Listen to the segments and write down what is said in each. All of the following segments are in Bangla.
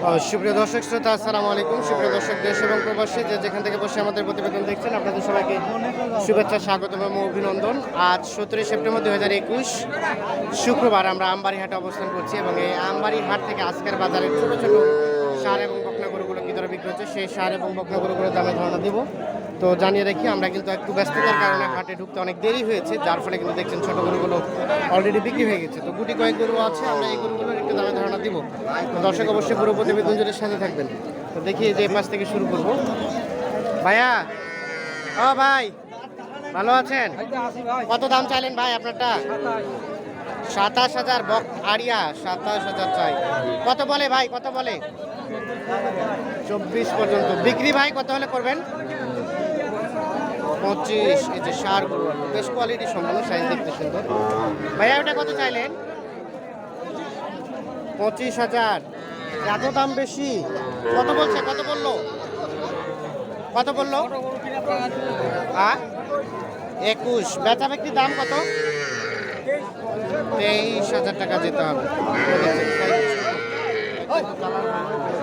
সুপ্রিয় দর্শক শ্রোতা, আসসালামু আলাইকুম। সুপ্রিয় দর্শক, দেশ এবং প্রবাসী, যে যেখান থেকে বসে আমাদের প্রতিবেদন দেখছেন, আপনাদের সবাইকে শুভেচ্ছা স্বাগত এবং অভিনন্দন। আজ সতেরোই সেপ্টেম্বর দুই হাজার একুশ, শুক্রবার আমরা আমবাড়ি হাটে অবস্থান করছি এবং এই আমবাড়ি হাট থেকে আজকের বাজারে ছোটো ছোটো সার এবং বকনা গরুগুলো কী ধরে বিক্রি হচ্ছে, সেই সার এবং বকনা গরুগুলোর দামে ধারণা দিব। তো জানিয়ে রাখি, আমরা কিন্তু একটু ব্যস্ততার কারণে হাটে ঢুকতে অনেক দেরি হয়েছে, যার ফলে কিন্তু দেখছেন ছোট গরুগুলো অলরেডি বিক্রি হয়ে গেছে। তো গুটি কয়েক গরু আছে, আমরা এই গরুগুলোর একটু দামে ধারণা দিব। দর্শক অবশ্যই পুরো প্রতিবেদন জুড়ে সাথে থাকবেন। তো দেখি যে পাশ থেকে শুরু করব। ভাইয়া? ও ভাই, ভালো আছেন? কত দাম চাইলেন ভাই আপনারটা? সাতাশ হাজার বক আরিয়া সাতাশ হাজার চাই। কত বলে ভাই, কত বলে? চব্বিশ পর্যন্ত। বিক্রি ভাই কত হলে করবেন? পঁচিশ, এই যে সার গরু বেশ কোয়ালিটি সম্পন্ন সাইজ দেখতে সুন্দর। ভাইয়া, ওটা কত চাইলেন? পঁচিশ হাজার। এত দাম বেশি? কত বলছে? কত বলল? কত বলল? হ্যাঁ? একুশ। বেচা বিক্রির দাম কত? তেইশ হাজার টাকা যেতে হবে।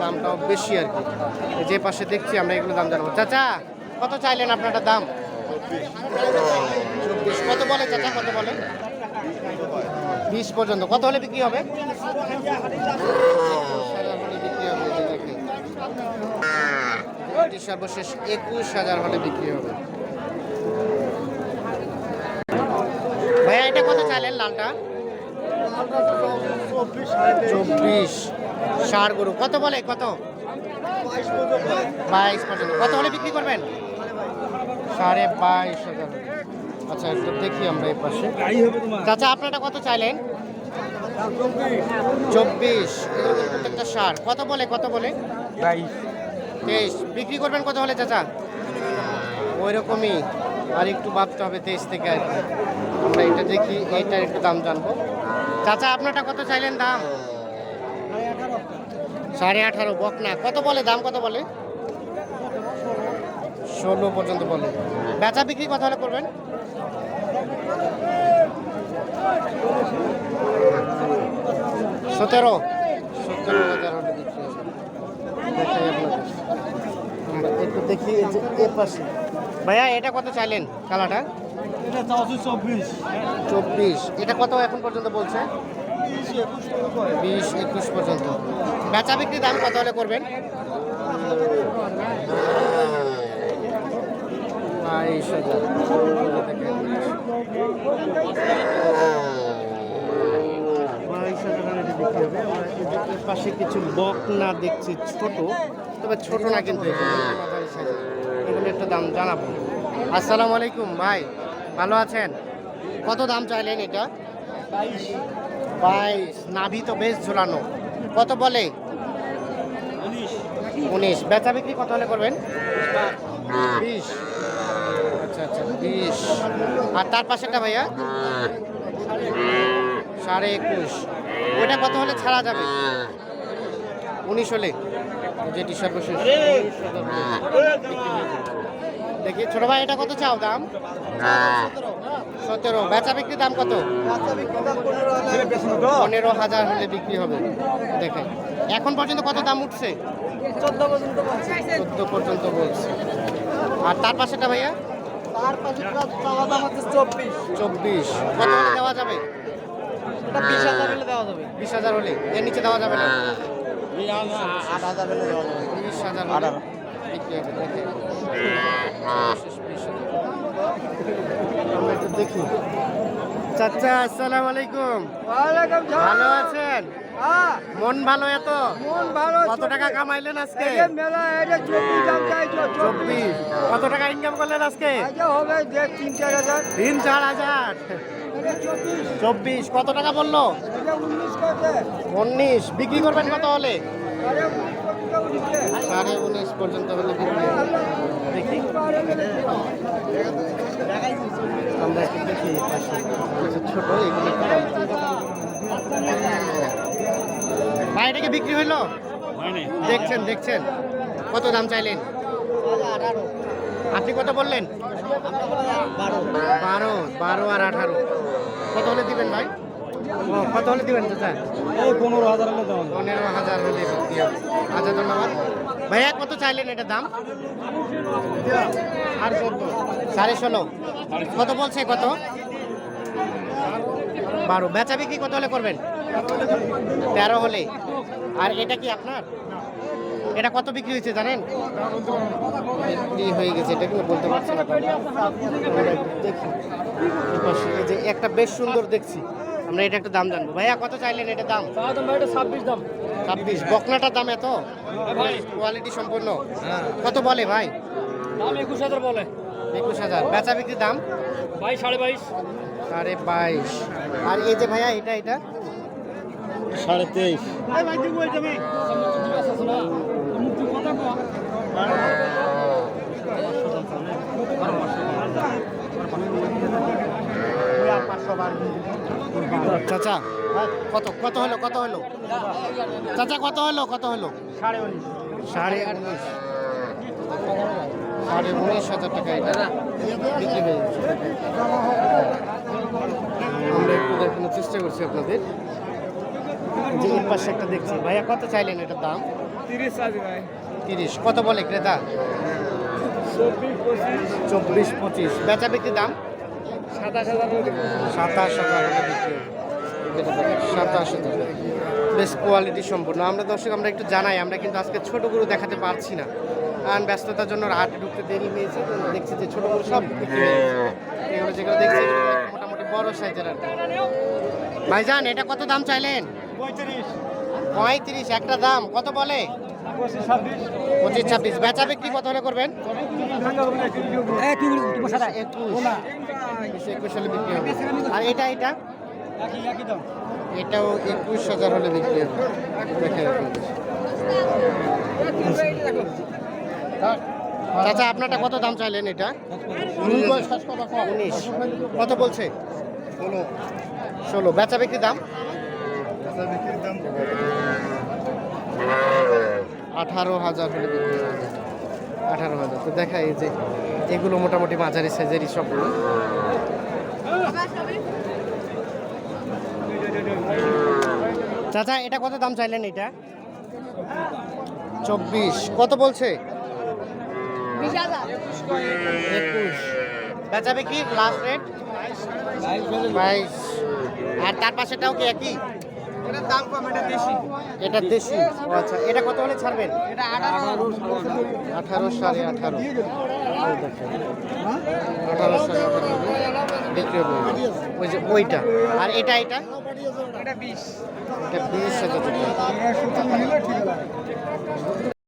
দামটাও বেশি আর কি। যে পাশে দেখছি, আমরা এগুলো দাম জানব। চাচা, কত চাইলেন আপনারটা দাম? চব্বিশ। কত বলে চাচা, কত বলে? বিশ পর্যন্ত। কত হলে বিক্রি হবে? সর্বশেষ একুশ হাজার হলে বিক্রি হবে। ভাইয়া, এটা কত চাইলেন লালটা? চব্বিশ। ষাট গরু। কত বলে? কত? বাইশ পর্যন্ত। কত হলে বিক্রি করবেন? সাড়ে বাইশ হাজার আচ্ছা একটু দেখি আমরা এই পাশে। চাচা আপনারটা কত চাইলেন? চব্বিশ। প্রত্যেকটা সার। কত বলে কত বলে? তেইশ। বিক্রি করবেন কত হলে চাচা? ওই রকমই আর একটু ভাবতে হবে তেইশ থেকে আর আমরা এটা দেখি এইটার একটু দাম জানব। চাচা আপনারটা কত চাইলেন দাম? সাড়ে আঠারো। বকনা। কত বলে দাম কত বলে? ষোলো পর্যন্ত বলে। বেচা বিক্রি কত হলে করবেন? সতেরো। সতেরো হাজার হলে বিক্রি হবে। দেখাই আপনাদের। আমরা একটু দেখি এ পাশে। ভাইয়া এটা কত চাইলেন কালাটা চব্বিশ। এটা কত এখন পর্যন্ত বলছে? বিশ একুশ পর্যন্ত বেচা বিক্রি দাম কত হলে করবেন? বাইশ হাজার বাইশ হাজার হবে। আমরা এর পাশে কিছু বক না দেখছি ছোট তবে ছোট না কিন্তু। এগুলো একটা দাম জানাব। আসসালামু আলাইকুম ভাই ভালো আছেন? কত দাম চাইলেন এটা? বাইশ। নাভি তো বেশ ঝোলানো। কত বলে? উনিশ। বেচা বিক্রি কত হলে করবেন? বিশ। আচ্ছা আচ্ছা বিশ। আর তার পাশেটা ভাইয়া? সাড়ে একুশ। ওইটা কত হলে ছাড়া যাবে? উনিশ হলে। যেটি সর্বশেষ 19 হাজার হলে বিক্রি যাবে। দেখি, ছোট ভাই, এটা কত চাও দাম? সতেরো। বেচা বিক্রির দাম কত? পনেরো হাজার হলে বিক্রি হবে। দেখেন এখন পর্যন্ত কত দাম উঠছে? চোদ্দ পর্যন্ত বলছে। আর তার পাশেটা ভাইয়া? চব্বিশ। কত হলে দেওয়া যাবে? বিশ হাজার হলে দেওয়া যাবে। বিশ হাজার হলে? এর নিচে দেওয়া যাবে না? আট হাজার হলে দেওয়া যাবে। বিশ হাজার হলে? বিক্রি হবে দেখেন সর্বশেষ 20,000 আমরা একটু দেখি। চাচা আসসালামু আলাইকুম। ভালো আছেন? মন ভালো এত? মন ভালো কত টাকা কামাইলেন আজকে? এই যে মেলা এটা চব্বিশ দাম চব্বিশ। কত টাকা ইনকাম করলেন আজকে? এটা হবে তিন চার হাজার। তিন চার হাজার। চব্বিশ। কত টাকা বলল? উনিশ বিক্রি করবেন কত হলে? আরে উনিশ পর্যন্ত সাড়ে উনিশ পর্যন্ত হলে বিক্রি দেখি। আমরা একটু দেখি কিছু ছোট এগুলো। ভাই এটা কি বিক্রি হইল? দেখছেন দেখছেন। কত দাম চাইলেন? আপনি কত বললেন? বারো বারো আর আঠারো। কত হলে দিবেন ভাই? ও, কত হলে দিবেন চাচা? এই পনেরো হাজার হলে পনেরো হাজার হলে আচ্ছা ধন্যবাদ। ভাইয়া কত চাইলেন এটার দাম? আর চোদ্দ সাড়ে ষোলো। কত বলছে কত? বারো। বেচা বিক্রি কত হলে করবেন? তেরো হলে। আর এটা কি আপনার? এটা কত বিক্রি হয়েছে জানেন? বিক্রি হয়ে গেছে এটা কিন্তু বলতে পারছি না দেখি। যে একটা বেশ সুন্দর দেখছি। আমরা এটা একটু দাম জানব। ভাইয়া কত চাইলেন এটা দাম? ছাব্বিশ। দাম ছাব্বিশ বকনাটার দাম এত? কোয়ালিটি সম্পূর্ণ। কত বলে ভাই? দাম একুশ হাজার বলে। একুশ হাজার। বেচা বিক্রির দাম? বাইশ সাড়ে বাইশ। সাড়ে বাইশ। আর এই যে ভাইয়া এটা এটা? সাড়ে তেইশ। চাচা কত কত হলো কত হলো? চাচা কত হলো কত হলো? সাড়ে উনিশ। সাড়ে উনিশ। সাড়ে উনিশ হাজার টাকা এটা বিক্রি হয়ে যাচ্ছে। আমরা একটু দেখানোর চেষ্টা করছি আপনাদের। যে এর পাশে একটা দেখছি। ভাইয়া কত চাইলেন এটার দাম? তিরিশ ভাই। তিরিশ। কত বলে ক্রেতা? চব্বিশ পঁচিশ। বেচা বিক্রির দাম? সাতাশ হাজার সাতাশ হাজার বিক্রি সাতাশ হাজার। বেশ কোয়ালিটি সম্পূর্ণ। আমরা দর্শক আমরা একটু জানাই। আমরা কিন্তু আজকে ছোট গরু দেখাতে পারছি না। ব্যস্ততার জন্য হাটে ঢুকতে দেরি হয়েছে দেখছি যে ছোট গরু সব বিক্রি এগুলো যেগুলো দেখছি মোটামুটি বড় সাইজের আর ভাইজান এটা কত দাম চাইলেন? পঁয়ত্রিশ। পঁয়ত্রিশ একটা দাম কত বলে? পঁচিশ ছাব্বিশ। বেচা বিক্রি কত হলে করবেন? একুশ হলে বিক্রি হবে। আর এটা এটা? এটাও একুশ হাজার হলে বিক্রি হবে। চাচা আপনারটা কত দাম চাইলেন এটা? উনিশ। কত? বলছে? ষোলো। ষোলো। বেচা বিক্রি দাম? আঠারো হাজার হলে বিক্রি আঠারো হাজার। তো দেখা এই যে এগুলো মোটামুটি মাঝারি সাইজেরই সবগুলো। চাচা এটা কত দাম চাইলেন এটা? চব্বিশ। কত বলছে? একুশ বেচা বিক্রি লাস্ট রেট বাইশ। আর তার পাশেটাও কি একই? এটার দাম কম এটা বেশি এটা দেশি। আচ্ছা এটা কত হলে ছাড়বেন? এটা আঠারো। আঠারো সাড়ে আঠারো। আঠারো সাড়ে আঠারো। বিক্রি ওই যে ওইটা। আর এটা এটা? এটা বিশ। এটা বিশ হাজার